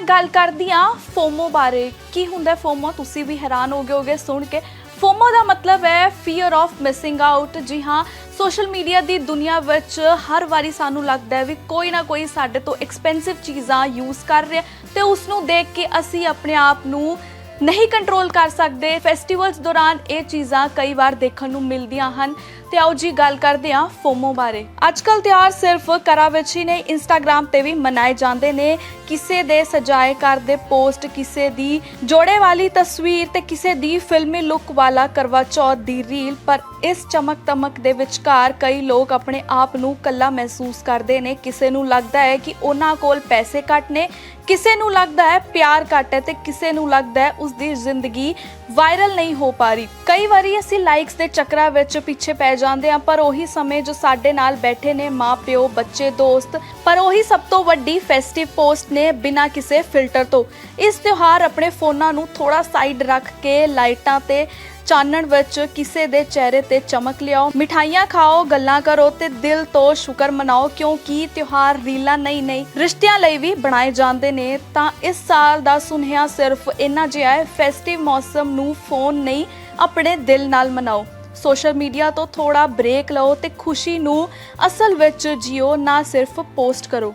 ਮੈਂ ਗੱਲ ਕਰਦੀ ਆ ਫੋਮੋ ਬਾਰੇ। ਕੀ ਹੁੰਦਾ ਫੋਮੋ? ਤੁਸੀਂ ਵੀ ਹੈਰਾਨ ਹੋ ਗਏ ਹੋਗੇ ਸੁਣ ਕੇ। ਫੋਮੋ ਦਾ ਮਤਲਬ ਹੈ ਫੀਅਰ ਆਫ ਮਿਸਿੰਗ ਆਊਟ ਜੀ ਹਾਂ ਸੋਸ਼ਲ ਮੀਡੀਆ ਦੀ ਦੁਨੀਆ ਵਿੱਚ ਹਰ ਵਾਰੀ ਸਾਨੂੰ ਲੱਗਦਾ ਹੈ ਵੀ ਕੋਈ ਨਾ ਕੋਈ ਸਾਡੇ ਤੋਂ ਐਕਸਪੈਂਸਿਵ ਚੀਜ਼ਾਂ ਯੂਜ਼ ਕਰ ਰਿਹਾ ਤੇ ਉਸ ਨੂੰ ਦੇਖ ਕੇ ਅਸੀਂ ਆਪਣੇ ਆਪ ਨੂੰ ਨਹੀਂ ਕੰਟਰੋਲ ਕਰ ਸਕਦੇ। ਫੈਸਟੀਵਲਸ ਦੌਰਾਨ ਇਹ ਚੀਜ਼ਾਂ ਕਈ ਵਾਰ ਦੇਖਣ ਨੂੰ ਮਿਲਦੀਆਂ ਹਨ। ਤੇ ਆਓ ਜੀ ਗੱਲ ਕਰਦੇ ਹਾਂ ਫੋਮੋ ਬਾਰੇ। ਅੱਜਕੱਲ ਤਿਉਹਾਰ ਸਿਰਫ ਘਰਾਂ ਵਿੱਚ ਹੀ ਨਹੀਂ ਇੰਸਟਾਗ੍ਰam ਤੇ ਵੀ ਮਨਾਏ ਜਾਂਦੇ ਨੇ। ਕਿਸੇ ਦੇ ਸਜਾਏ ਘਰ ਦੇ ਪੋਸਟ ਕਿਸੇ ਦੀ ਜੋੜੇ ਵਾਲੀ ਤਸਵੀਰ ਤੇ ਕਿਸੇ ਦੀ ਫਿਲਮੀ ਲੁੱਕ ਵਾਲਾ ਕਰਵਾ ਚੌਥ ਦੀ ਰੀਲ ਪਰ ਇਸ ਚਮਕ ਤਮਕ ਦੇ ਵਿਚਕਾਰ ਕਈ ਲੋਕ ਆਪਣੇ ਆਪ ਨੂੰ ਕੱਲਾ ਮਹਿਸੂਸ ਕਰਦੇ ਨੇ। ਕਿਸੇ ਨੂੰ ਲੱਗਦਾ ਹੈ ਕਿ ਉਹਨਾਂ ਕੋਲ ਪੈਸੇ ਘੱਟ ਨੇ ਕਿਸੇ ਨੂੰ ਲੱਗਦਾ ਹੈ ਪਿਆਰ ਘੱਟ ਹੈ ਤੇ ਕਿਸੇ ਨੂੰ ਲੱਗਦਾ ਹੈ ਉਸ ਦੀ ਜ਼ਿੰਦਗੀ ਵਾਇਰਲ ਨਹੀਂ ਹੋ ਪਾ ਰਹੀ। ਕਈ ਵਾਰੀ ਅਸੀਂ ਲਾਈਕਸ ਦੇ ਚੱਕਰਾਂ ਵਿੱਚ ਪਿੱਛੇ ਪੈ ਜਾਂਦੇ ਹਾਂ, ਪਰ ਉਹੀ ਸਮੇਂ ਜੋ ਸਾਡੇ ਨਾਲ ਬੈਠੇ ਨੇ ਮਾਪਿਓ ਬੱਚੇ, ਦੋਸਤ, ਪਰ ਉਹੀ ਸਭ ਤੋਂ ਵੱਡੀ ਫੈਸਟਿਵ ਪੋਸਟ ਨੇ ਬਿਨਾਂ ਕਿਸੇ ਫਿਲਟਰ ਤੋਂ। ਇਸ ਤਿਉਹਾਰ ਆਪਣੇ ਫੋਨਾਂ ਨੂੰ ਥੋੜਾ ਸਾਈਡ ਰੱਖ ਕੇ ਲਾਈਟਾਂ ਤੇ ਚਾਨਣ ਵਿੱਚ ਕਿਸੇ ਦੇ ਚਿਹਰੇ ਤੇ ਚਮਕ ਲਿਆਓ। ਮਿਠਾਈਆਂ ਖਾਓ, ਗੱਲਾਂ ਕਰੋ ਤੇ ਦਿਲ ਤੋਂ ਸ਼ੁਕਰ ਮਨਾਓ ਕਿਉਂਕਿ ਤਿਉਹਾਰ ਰੀਲਾਂ ਨਹੀਂ ਨਹੀਂ, ਰਿਸ਼ਤਿਆਂ ਲਈ ਵੀ ਬਣਾਏ ਜਾਂਦੇ ਨੇ। ਤਾਂ ਇਸ ਸਾਲ ਦਾ ਸੁਨੇਹਾ ਸਿਰਫ ਇੰਨਾ ਜਿਹਾ ਹੈ ਫੈਸਟਿਵ ਮੌਸਮ ਨੂੰ ਫੋਨ ਨਹੀਂ, ਆਪਣੇ ਦਿਲ ਨਾਲ ਮਨਾਓ। ਸੋਸ਼ਲ ਮੀਡੀਆ ਤੋਂ ਥੋੜਾ ਬ੍ਰੇਕ ਲਓ ਤੇ ਖੁਸ਼ੀ ਨੂੰ ਅਸਲ ਵਿੱਚ ਜਿਓ, ਨਾ ਸਿਰਫ ਪੋਸਟ ਕਰੋ।